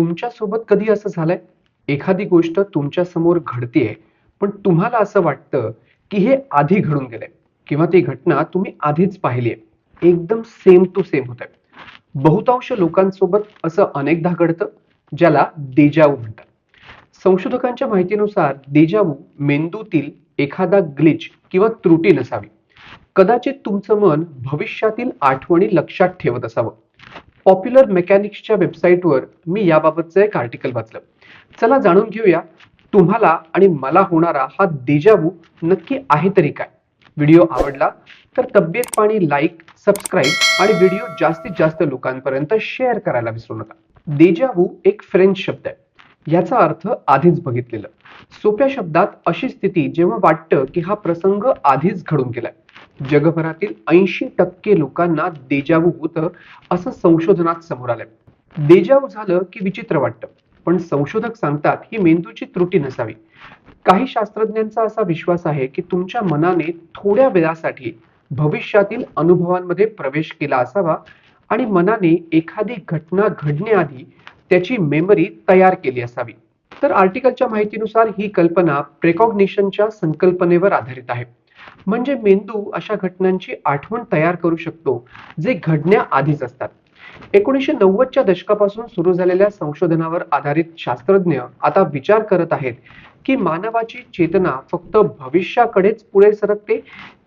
तुमच्यासोबत कधी असं झालंय? एखादी गोष्ट तुमच्यासमोर घडतीये पण तुम्हाला असं वाटतं की हे आधी घडून गेलंय किंवा ती घटना तुम्ही आधीच पाहिली आहे एकदम सेम टू सेम होत आहे बहुतांश लोकांसोबत असं अनेकदा घडतं ज्याला देजावू म्हणतात. संशोधकांच्या माहितीनुसार देजावू मेंदूतील एखादा ग्लिच किंवा त्रुटी नसावी. कदाचित तुमचं मन भविष्यातील आठवणी लक्षात ठेवत असावं. पॉप्युलर मेकॅनिक्सच्या वेबसाईटवर मी याबाबतचं एक आर्टिकल वाचलं. चला जाणून घेऊया तुम्हाला आणि मला होणारा हा देजावू नक्की आहे तरी काय? व्हिडिओ आवडला तर तब्येत पाणी लाईक सबस्क्राईब आणि व्हिडिओ जास्तीत जास्त लोकांपर्यंत शेअर करायला विसरू नका. देजावू एक फ्रेंच शब्द आहे. याचा अर्थ आधीच बघितलेलं. सोप्या शब्दात अशी स्थिती जेव्हा वाटतं की हा प्रसंग आधीच घडून गेलाय. जगभरातील ऐंशी टक्के लोकांना देजावू होतं असं संशोधनात समोर आलंय. देजावू झालं की विचित्र वाटतं. पण संशोधक सांगतात ही मेंदूची त्रुटी नसावी. काही शास्त्रज्ञांचा असा विश्वास आहे की तुमच्या मनाने थोड्या वेळासाठी भविष्यातील अनुभवांमध्ये प्रवेश केला असावा आणि मनाने एखादी घटना घडण्याआधी त्याची मेमरी तयार केली असावी. तर आर्टिकलच्या माहितीनुसार ही कल्पना प्रेकॉग्निशनच्या संकल्पनेवर आधारित आहे. म्हणजे मेंदू अशा घटनांची आठवण तयार करू शकतो जे घडण्याआधीच असतात. एकोणीसशे नव्वदच्या दशकापासून सुरू झालेल्या संशोधनावर आधारित शास्त्रज्ञ आता विचार करत आहेत की मानवाची चेतना फक्त भविष्याकडेच पुढे सरकते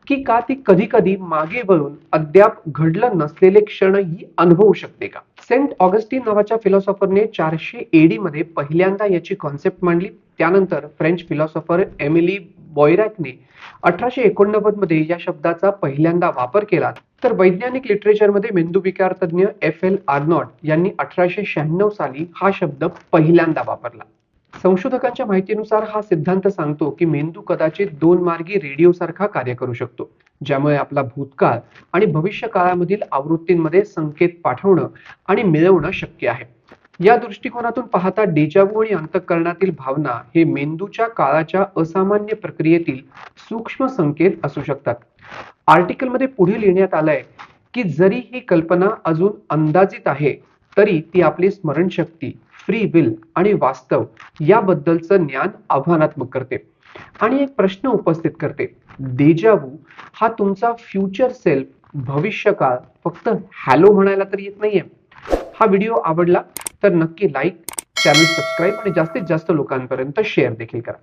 की का ती कधी कधी मागे वळून अद्याप घडलं नसलेले क्षणही अनुभवू शकते का? सेंट ऑगस्टिन नावाच्या फिलॉसॉफरने चारशे एडी मध्ये पहिल्यांदा याची कॉन्सेप्ट मांडली. त्यानंतर फ्रेंच फिलॉसॉफर एमिली बॉयरॅकने अठराशे एकोणनव्वदमध्ये या शब्दाचा पहिल्यांदा वापर केला. तर वैज्ञानिक लिटरेचरमध्ये मेंदूविकार तज्ञ एफ एल आर्नॉट यांनी अठराशे शहाण्णव साली हा शब्द पहिल्यांदा वापरला. संशोधकांच्या माहितीनुसार हा सिद्धांत सांगतो की मेंदू कदाचित दोन मार्गी रेडिओ सारखा कार्य करू शकतो ज्यामुळे आपला भूतकाळ आणि भविष्य काळामधील आवृत्तींमध्ये संकेत पाठवणं आणि मिळवणं शक्य आहे. या दृष्टिकोनातून पाहता डेजावू आणि अंतःकरणातील भावना हे मेंदूच्या काळाच्या असामान्य प्रक्रियेतील सूक्ष्म संकेत असू शकतात. आर्टिकलमध्ये पुढे लिहिण्यात आलंय की जरी ही कल्पना अजून अंदाजित आहे तरी ती आपली स्मरणशक्ती फ्री विल आणि वास्तव याबद्दलचं ज्ञान आव्हानात्मक करते आणि एक प्रश्न उपस्थित करते. देजावू हा तुमचा फ्युचर सेल्फ भविष्यकाळ फक्त हॅलो म्हणायला तर येत नाहीये. हा व्हिडिओ आवडला तर नक्की लाईक चॅनल सबस्क्राईब आणि जास्तीत जास्त लोकांपर्यंत शेअर देखील करा.